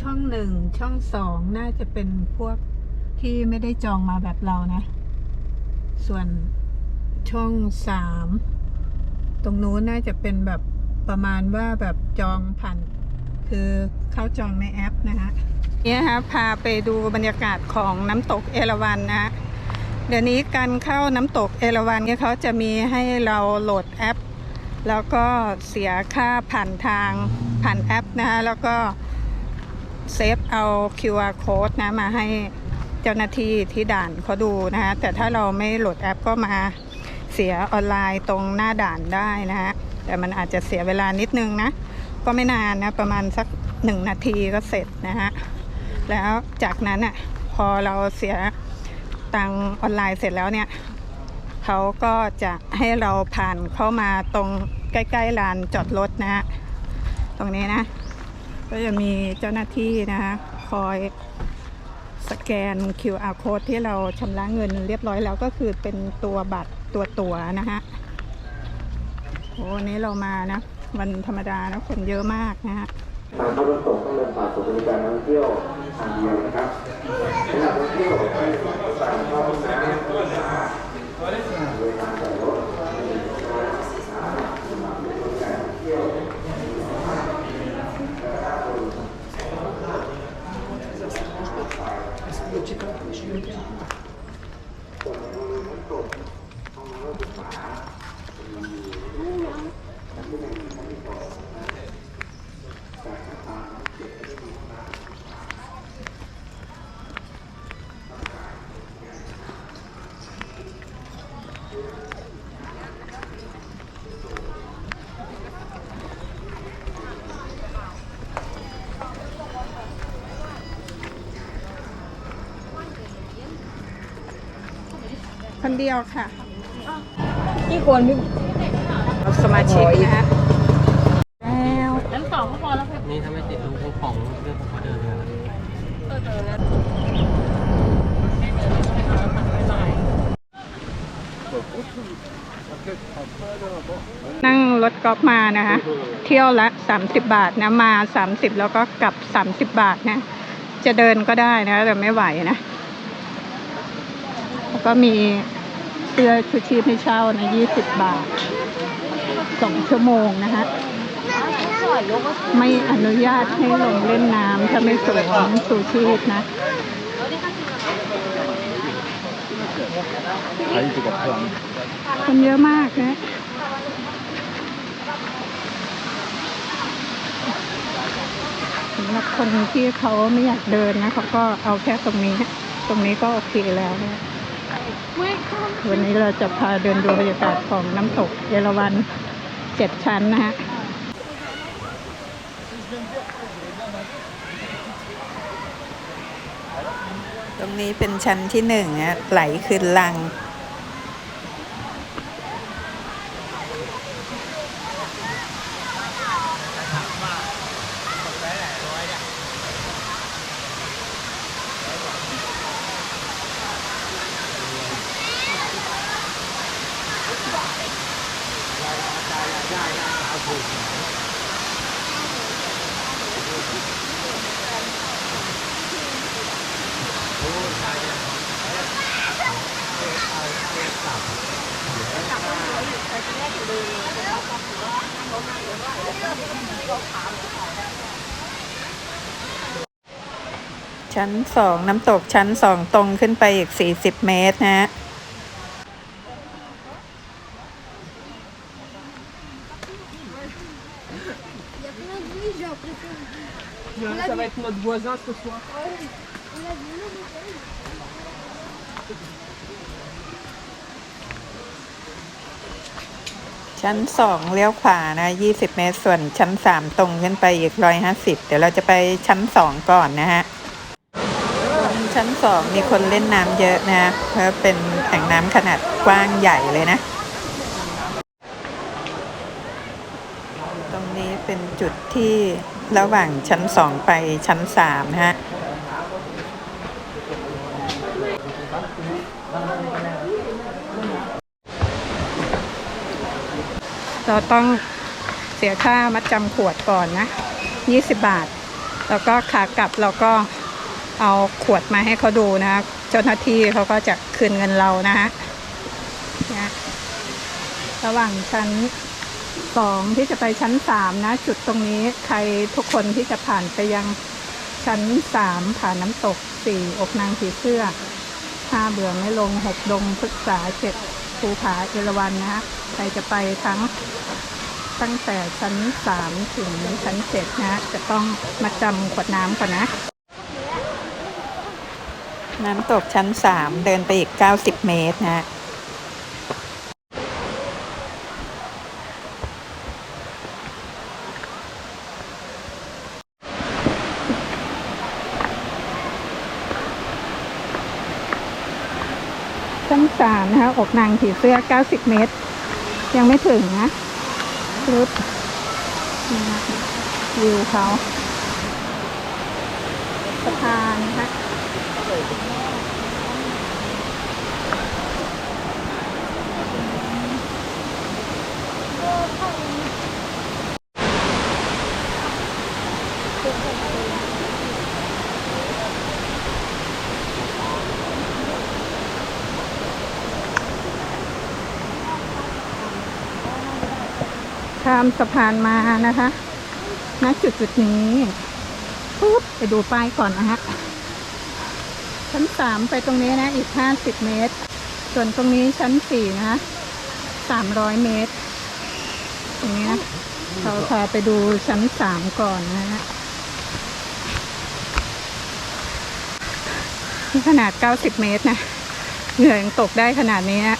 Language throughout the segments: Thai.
ช่องหนึ่งช่องสองน่าจะเป็นพวกที่ไม่ได้จองมาแบบเรานะ ส่วนช่องสามตรงนู้นน่าจะเป็นแบบประมาณว่าแบบจองผ่านคือเข้าจองในแอปนะฮะนี่นะคะพาไปดูบรรยากาศของน้ำตกเอราวัณนะฮะเดี๋ยวนี้การเข้าน้ำตกเอราวัณเนี่ยเขาจะมีให้เราโหลดแอป แล้วก็เสียค่าผ่านทางผ่านแอปนะคะแล้วก็ เซฟเอา QR code นะมาให้เจ้าหน้าที่ที่ด่านเขาดูนะคะแต่ถ้าเราไม่โหลดแอปก็มาเสียออนไลน์ตรงหน้าด่านได้นะฮะแต่มันอาจจะเสียเวลานิดนึงนะ ก็ไม่นานนะ ประมาณสักหนึ่งนาทีก็เสร็จนะฮะแล้วจากนั้นอะพอเราเสียตังออนไลน์เสร็จแล้วเนี่ยเขาก็จะให้เราผ่านเข้ามาตรงใกล้ ๆลานจอดรถนะฮะตรงนี้นะ ก็จะมีเจ้าหน้าที่นะคะคอยสแกน QR code ที่เราชำระเงินเรียบร้อยแล้วก็คือเป็นตัวบัตรตัวตั๋วนะฮะโอ้นี้เรามานะ วันธรรมดานะคนเยอะมากนะฮะทางเข้าน้ำตกต้องเดินผ่านศูนย์บริการนักท่องเที่ยวทางเดียวนะครับสำหรับนักท่องเที่ยวที่สั่งเข้าห้องน้ำบริการจอ คนเดียวค่ะกี่คนพี่สมาชิกนะฮะแล้วนั้นสองก็พอแล้วค่ะนี่ถ้าไม่ติดลูกของเรื่องของเขาเดินเลยนะนั่งรถกอล์ฟมานะคะ เที่ยวละ 30 บาทนะมา 30 แล้วก็กลับ 30 บาทนะ จะเดินก็ได้นะแต่ไม่ไหวนะ แล้วก็มี เสื้อชูชีพให้เช่านะ20บาท2ชั่วโมงนะคะไม่อนุญาตให้ลงเล่นน้ำถ้าไม่สวมชูชีพนะคนเยอะมากนะสำหรับคนที่เขาไม่อยากเดินนะเขาก็เอาแค่ตรงนี้ ตรงนี้ก็โอเคแล้วนะ วันนี้เราจะพาเดินดูบรรยากาศของน้ำตกเยลวันเจ็ดชั้นนะฮะตรงนี้เป็นชั้นที่หนึ่งอะไหลขึ้นลัง ชั้นสองน้ำตกชั้นสองตรงขึ้นไปอีก40เมตรนะฮะ ชั้นสองเลี้ยวขวานะ20เมตร ส่วนชั้นสามตรงขึ้นไปอีก150เดี๋ยวเราจะไปชั้นสองก่อนนะฮะชั้นสองมีคนเล่นน้ำเยอะนะเพราะเป็นแอ่งน้ำขนาดกว้างใหญ่เลยนะ ตรงนี้เป็นจุดที่ระหว่างชั้นสองไปชั้นสามนะฮะ เราต้องเสียค่ามัดจำขวดก่อนนะ 20 บาท แล้วก็ขากลับเราก็เอาขวดมาให้เขาดูนะเจ้าหน้าที่เขาก็จะคืนเงินเรานะฮะระหว่างชั้นสองที่จะไปชั้นสามนะ จุดตรงนี้ใครทุกคนที่จะผ่านไปยังชั้นสามผ่านน้ำตกสี่อกนางผีเสื้อห้าเบื่อไม่ลงหกดงพฤกษาเจ็ด ภูผาเอราวันนะฮะใครจะไปทั้งตั้งแต่ชั้นสามถึงชั้นเจ็ดนะ จะต้องมาจำขวดน้ำก่อนนะ น้ำตกชั้นสามเดินไปอีก 90 เมตรนะชั้นสามนะคะ อกนางผีเสื้อ 90 เมตร ยังไม่ถึงนะรุดวิวเขาสะพานนะคะ สะพานมานะคะณจุดจุดนี้ปุ๊บไปดูป้ายก่อนนะฮะชั้นสามไปตรงนี้นะอีกห้าสิบเมตร ส่วนตรงนี้ชั้นสี่นะสามร้อยเมตร ตรงนี้นะเราพาไปดูชั้นสามก่อนนะฮะนี่ขนาดเก้าสิบเมตรนะเหงื่อยังตกได้ขนาดนี้นะ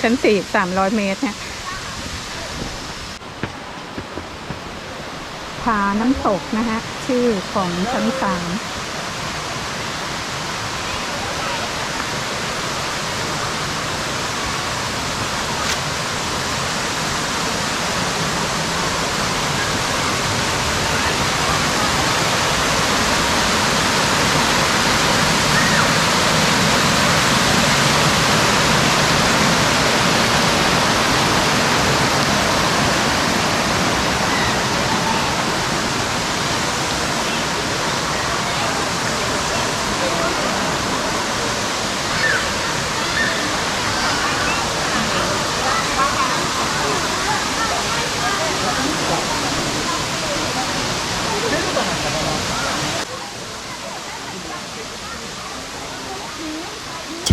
ชั้นสี่สามร้อยเมตรเนี่ย ผาน้ำตกนะคะชื่อของชั้นสาม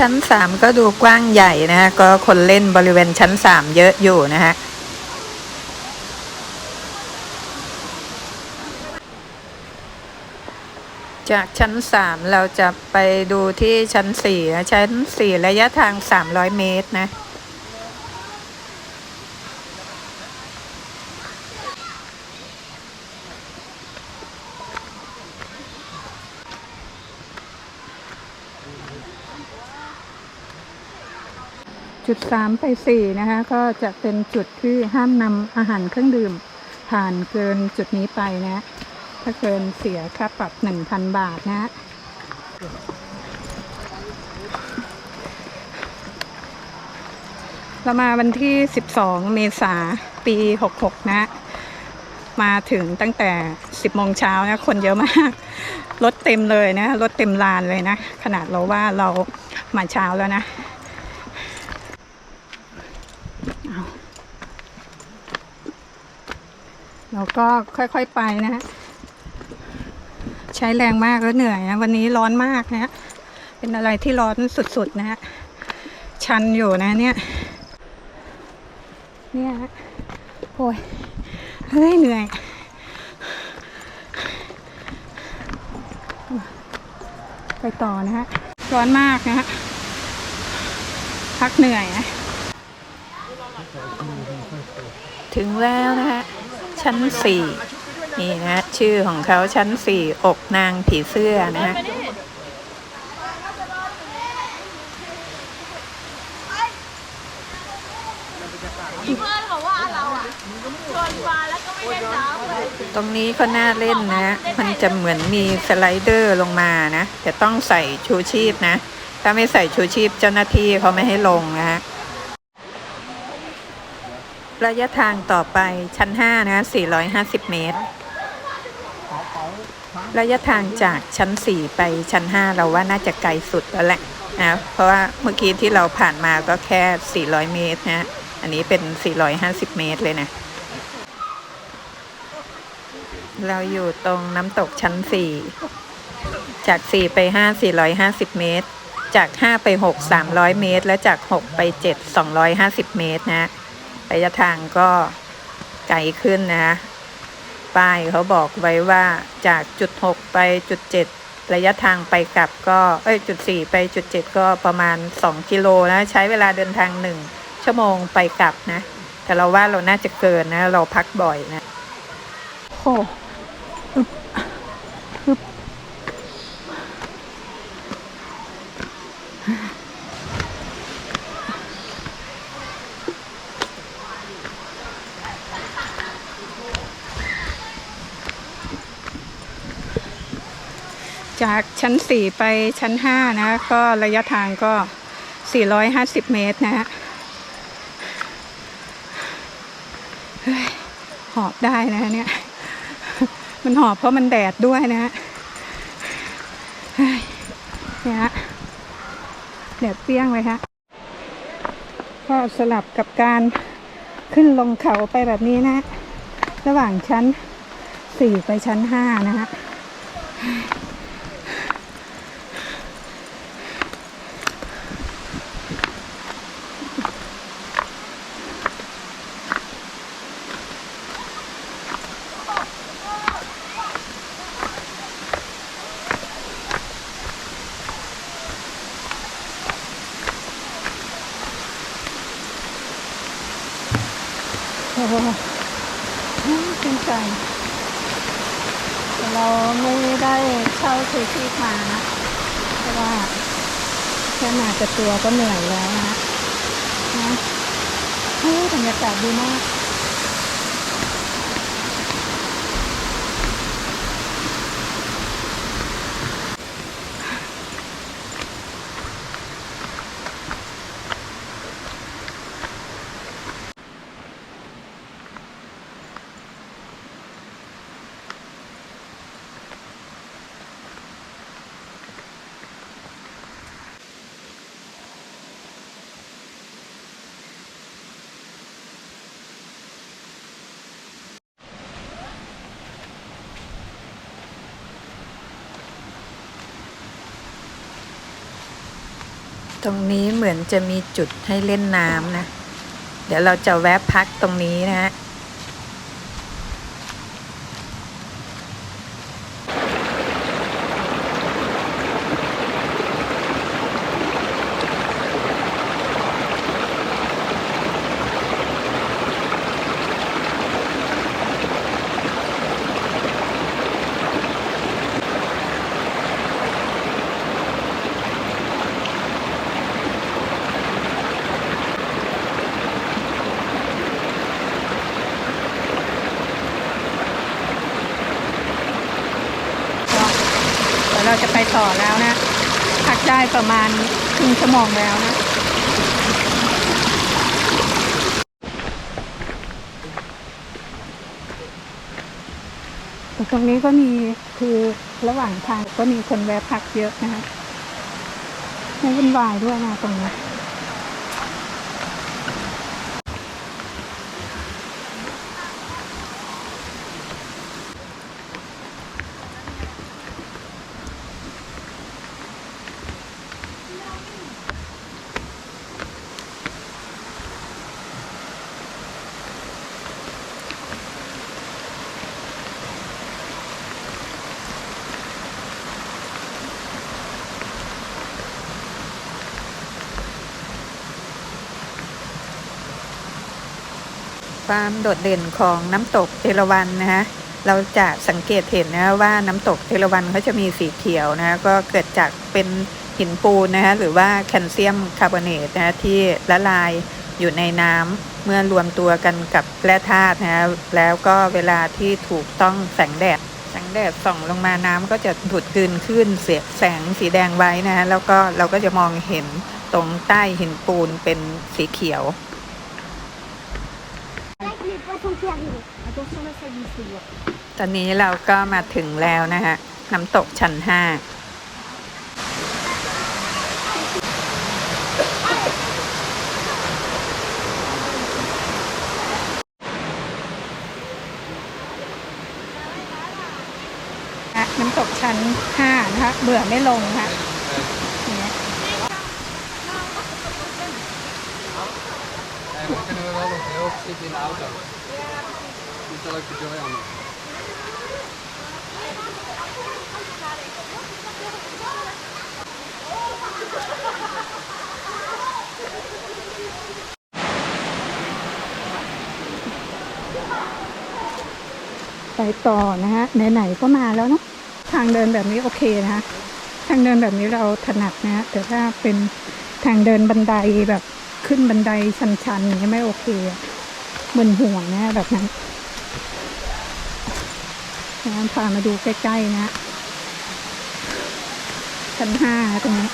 ชั้นสามก็ดูกว้างใหญ่นะฮะก็คนเล่นบริเวณชั้นสามเยอะอยู่นะฮะจากชั้นสามเราจะไปดูที่ชั้นสี่ชั้นสี่ระยะทางสามร้อยเมตรนะ จุดสามไปสี่นะคะ ก็จะเป็นจุดที่ห้ามนำอาหารเครื่องดื่ม ผ่านเกินจุดนี้ไปนะ ถ้าเกินเสียค่าปรับหนึ่งพันบาทนะเรามาวันที่ 12 เมษาปี 66 นะ มาถึงตั้งแต่ 10 โมงเช้านะ คนเยอะมาก รถเต็มเลยนะ รถเต็มลานเลยนะ ขนาดเราว่าเรามาเช้าแล้วนะ เราก็ค่อยๆไปนะฮะใช้แรงมากแล้วเหนื่อยนะวันนี้ร้อนมากนะฮะเป็นอะไรที่ร้อนสุดๆนะฮะชันอยู่นะเนี่ย เนี่ยฮะโอ้ยเฮ้ยเหนื่อยไปต่อนะฮะ ร้อนมากนะฮะ พักเหนื่อยนะ ถึงแล้วนะฮะ ชั้นสี่นี่นะ ชื่อของเขาชั้นสี่อกนางผีเสื้อนะฮะเพื่อนบอกว่าเราอะชวนมาแล้วก็ไม่เล่นน้ำเลยตรงนี้ก็น่าเล่นนะ มันจะเหมือนมีสไลเดอร์ลงมานะแต่ต้องใส่ชูชีพนะ ถ้าไม่ใส่ชูชีพเจ้าหน้าที่เขาไม่ให้ลงนะฮะ ระยะทางต่อไปชั้น 5 นะ 450 เมตร ระยะทางจากชั้น 4 ไปชั้น 5 เราว่าน่าจะไกลสุดแล้วแหละนะเพราะว่าเมื่อกี้ที่เราผ่านมาก็แค่ 400 เมตรนะ อันนี้เป็น 450 เมตรเลยนะ เราอยู่ตรงน้ำตกชั้น 4 จาก 4 ไป 5 450 เมตร จาก 5 ไป 6 300 เมตร และจาก 6 ไป 7 250 เมตรนะ ระยะทางก็ไกลขึ้นนะ ป้ายเขาบอกไว้ว่าจากจุด 6 ไปจุด 7 ระยะทางไปกลับก็ เอ้ยจุด 4 ไปจุด 7 ก็ประมาณ 2 กิโลนะ ใช้เวลาเดินทาง 1 ชั่วโมงไปกลับนะ แต่เราว่าเราน่าจะเกินนะ เราพักบ่อยนะโอ้ จากชั้น 4 ไปชั้น 5 นะ ก็ระยะทางก็ 450 เมตรนะฮะเฮ้ยหอบได้นะเนี่ย มันหอบเพราะมันแดดด้วยนะฮะเฮ้ยนี่ยฮะแดดเปรี้ยงเลยฮะก็สลับกับการขึ้นลงเขาไปแบบนี้นะ ระหว่างชั้น 4 ไปชั้น 5 นะฮะ โอ้โหเป็นใจแต่เราไม่ได้เช่าถือที่มานะเพราะว่าแค่มาจะตัวก็เหนื่อยแล้วนะนะบรรยากาศดีมาก ตรงนี้เหมือนจะมีจุดให้เล่นน้ำนะ เดี๋ยวเราจะแวะพักตรงนี้นะ เราจะไปต่อแล้วนะ พักได้ประมาณครึ่งชั่วโมงแล้วนะตรงนี้ก็มีคือระหว่างทางก็มีคนแวะพักเยอะนะคะไม่วุ่นวายด้วยนะตรงนี้ ความโดดเด่นของน้ำตกเอราวัณนะฮะเราจะสังเกตเห็นนะว่าน้ำตกเอราวัณเขาจะมีสีเขียวนะก็เกิดจากเป็นหินปูนนะฮะหรือว่าแคลเซียมคาร์บอเนตนะะที่ละลายอยู่ในน้ำเมื่อรวมตัวกันกับแร่ธาตุนะะแล้วก็เวลาที่ถูกต้องแสงแดดแสงแดดส่องลงมาน้ำก็จะดูดกลืนขึ้นเสียแสงสีแดงไว้นะฮะแล้วก็เราก็จะมองเห็นตรงใต้หินปูนเป็นสีเขียว ตอนนี้เราก็มาถึงแล้วนะฮะ น้ำตกชั้นห้าน้ำตกชั้นห้านะคะเบื่อไม่ลงค่ะอย่างเงี้ย Inte hålla på joyan. ไปต่อนะฮะไหนๆก็มาแล้วเนาะทางเดินแบบนี้โอเคนะฮะทางเดินแบบนี้เราถนัดนะฮะแต่ถ้าเป็นทางเดินบันไดแบบขึ้นบันไดชันๆอย่างนี้ยไม่โอเคอะมึนห่วงนะแบบนั้น นพามาดูใกล้ๆนะฮะชั้นห้าตรงนี้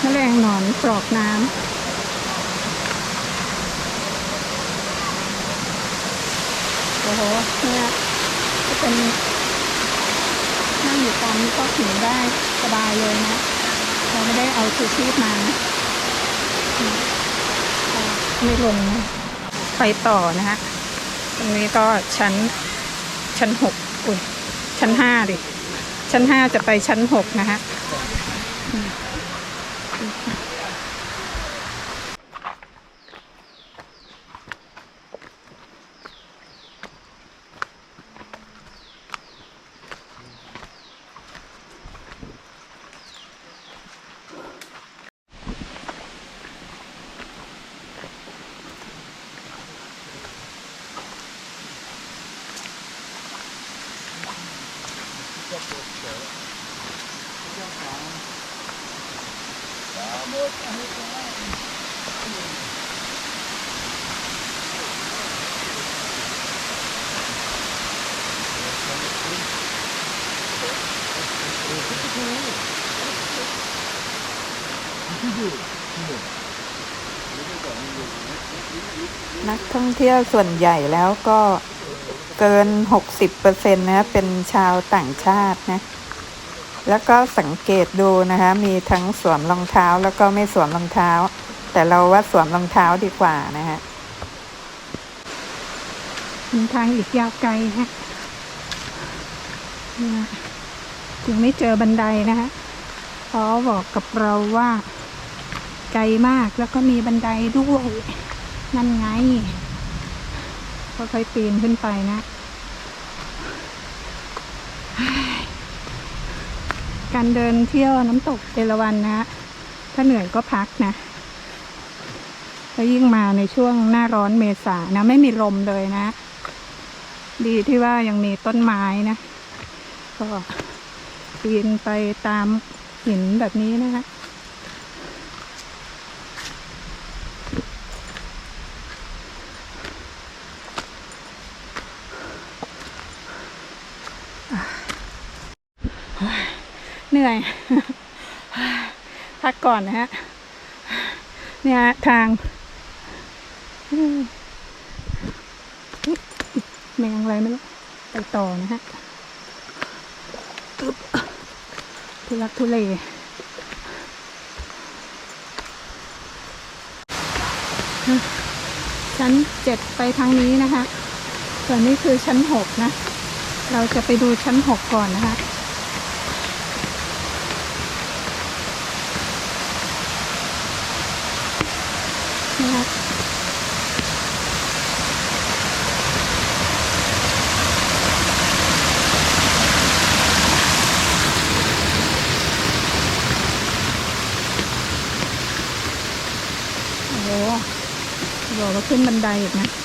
แมลงหนอนปลอกน้ำโอ้โหเนี่ยจะเป็นนั่งอยู่ตามนี้ก็ถึงได้สบายเลยนะ เราไม่ได้เอาชูชีพมานะ ไม่ลงนะไปต่อนะฮะตรงนี้ก็ชั้นชั้นหกอุ้ยชั้นห้าดิ ชั้นห้าจะไปชั้นหกนะฮะ ท่องเที่ยวส่วนใหญ่แล้วก็เกิน 60%นะเป็นชาวต่างชาตินะแล้วก็สังเกตดูนะคะ มีทั้งสวมรองเท้าแล้วก็ไม่สวมรองเท้า แต่เราว่าสวมรองเท้าดีกว่านะฮะทางอีกยาวไกลฮะยังไม่เจอบันไดนะคะเขาบอกกับเราว่า ไกลมากแล้วก็มีบันไดด้วย นั่นไง ค่อยๆปีนขึ้นไปนะ การเดินเที่ยวน้ำตกเอราวัณนะ ถ้าเหนื่อยก็พักนะแล้วยิ่งมาในช่วงหน้าร้อนเมษานะ ไม่มีลมเลยนะ ดีที่ว่ายังมีต้นไม้นะ ก็ปีนไปตามหินแบบนี้นะคะ เหนื่อย พักก่อนนะฮะ เนี่ยทางแมงอะไรไม่รู้ ไปต่อนะฮะทุลักทุเลชั้นเจ็ดไปทางนี้นะคะ ส่วนนี้คือชั้นหกนะ เราจะไปดูชั้นหกก่อนนะคะ นะคะโอ้โหบ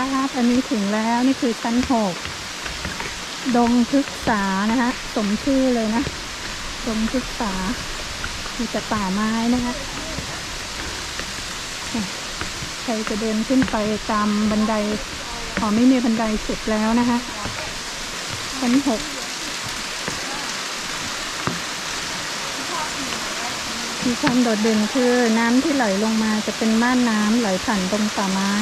อันไดอีกนะนี่ครับอันนี้ถึงแล้วนี่คือชั้นหกดงพฤกษานะคะสมชื่อเลยนะ ดงพฤกษามีแต่ป่าไม้นะคะไปรจะเดินขึ้นไปตามบันไดอ๋อไม่มีบันไดสุดแล้วนะคะชั้นหกที่ความโดดเด่นคือน้ำที่ไหลลงมาจะเป็นม่านน้ำไหลผ่านตรงป่าไม้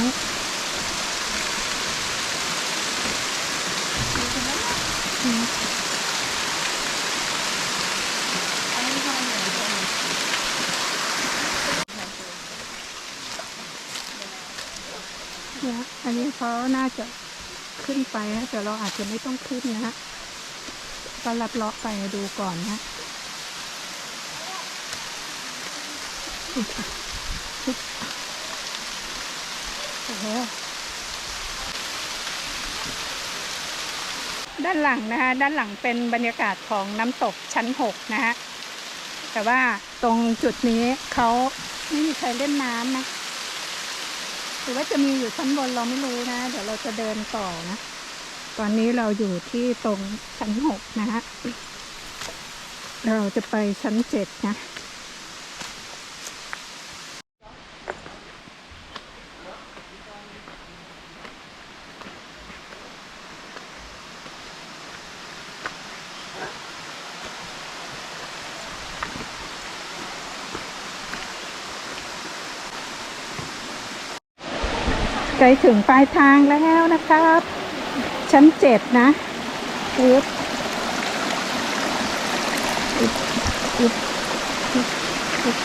เนี่ยอันนี้ เขาน่าจะขึ้นไปนะแต่เราอาจจะไม่ต้องขึ้นนะฮะก็ลัดเลาะไปดูก่อนนะโอ้โหด้านหลังนะคะด้านหลังเป็นบรรยากาศของน้ำตกชั้นหกนะฮะแต่ว่าตรงจุดนี้เขาไม่มีใครเล่นน้ำนะ รือว่าจะมีอยู่ชั้นบนเราไม่รู้นะ เดี๋ยวเราจะเดินต่อนะ ตอนนี้เราอยู่ที่ตรงชั้นหกนะฮะ เราจะไปชั้นเจ็ดนะ ใกล้ถึงปลายทางแล้วนะครับ ชั้นเจ็ดนะอึ๊บอึ๊บอึ๊บอึ๊บ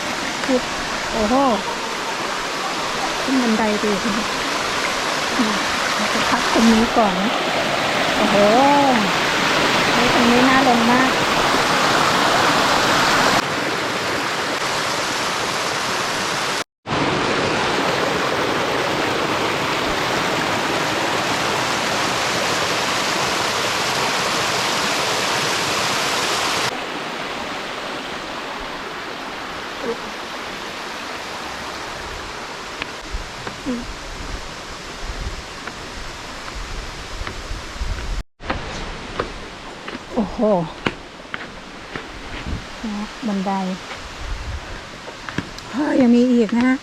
อึ๊บโอ้โหขึ้นบันไดดีเราจะพักตรงนี้ก่อนนะโอ้โหตรงนี้น่าลงมาก โหบันไดเฮ้ยยังมีอีกนะฮะ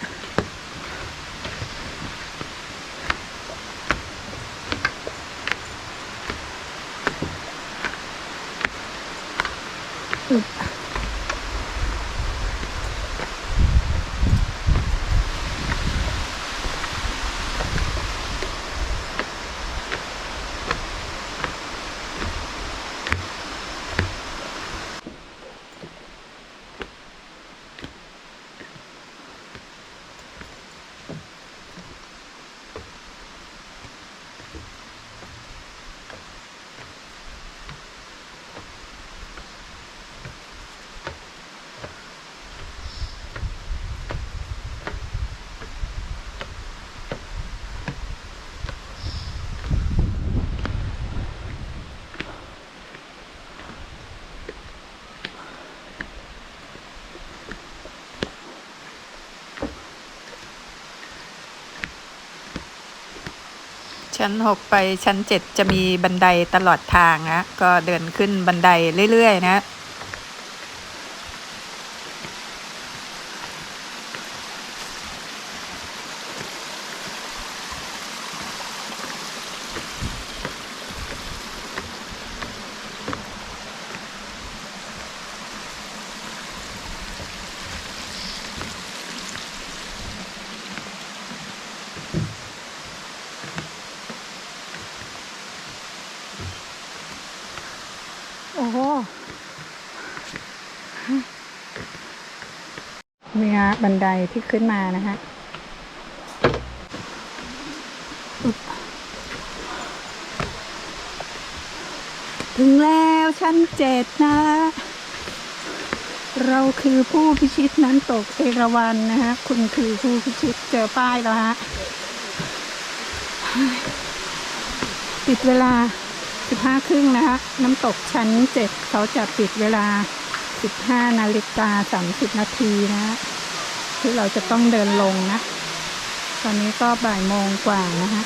ชั้นหกไปชั้นเจ็ดจะมีบันไดตลอดทางนะก็เดินขึ้นบันไดเรื่อย ๆ นะ โอ้โหมีบันได ที่ขึ้นมานะฮะถึงแล้วชั้นเจ็ดนะ เราคือผู้พิชิตน้ำตกเอราวันนะฮะ คุณคือผู้พิชิตเจอป้ายแล้วฮะปิดเวลา 15 ครึ่งนะคะน้ำตกชั้น7เขาจะปิดเวลา 15 นาฬิกา 30 นาทีนะฮะ ที่เราจะต้องเดินลงนะ ตอนนี้ก็บ่ายโมงกว่านะคะ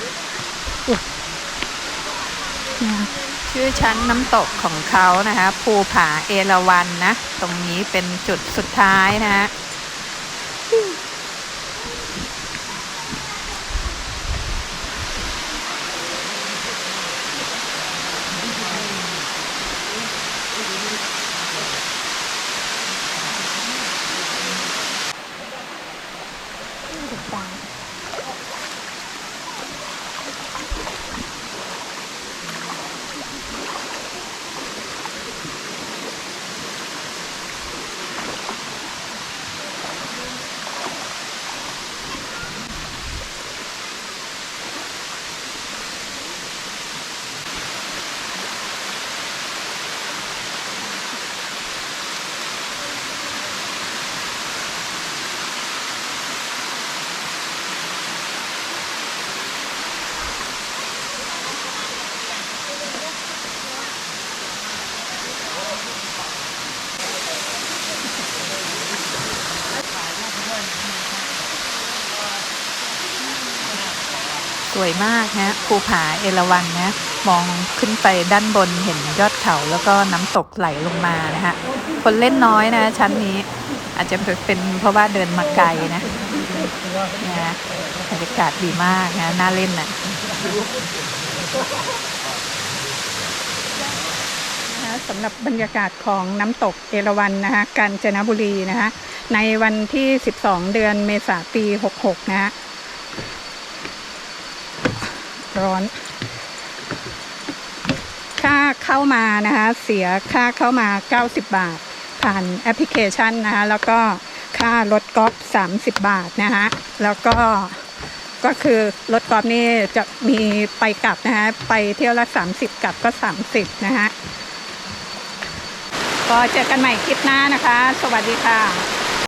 ชื่อชั้นน้ำตกของเขานะคะ ภูผาเอราวันนะ ตรงนี้เป็นจุดสุดท้ายนะฮะ วยมากฮะภูผาเอราวัณนะมองขึ้นไปด้านบนเห็นยอดเขาแล้วก็น้ำตกไหลลงมานะฮะคนเล่นน้อยนะชั้นนี้อาจจะเป็นเพราะว่าเดินมาไกลนะนะบรรยากาศดีมากนะน่าเล่นนะนะคะสำหรับบรรยากาศของน้ำตกเอราวัณนะคะกาญจนบุรีนะคะในวันที่ 12 เดือนเมษาปี 66 นะฮะ ร้อน ค่าเข้ามานะคะ เสียค่าเข้ามา 90 บาท ผ่านแอปพลิเคชันนะคะ แล้วก็ค่ารถกอล์ฟ30 บาทนะคะแล้วก็ก็คือรถกอล์ฟนี่จะมีไปกลับนะคะไปเที่ยวละ 30 กลับก็ 30 นะคะก็เจอกันใหม่คลิปหน้านะคะ สวัสดีค่ะ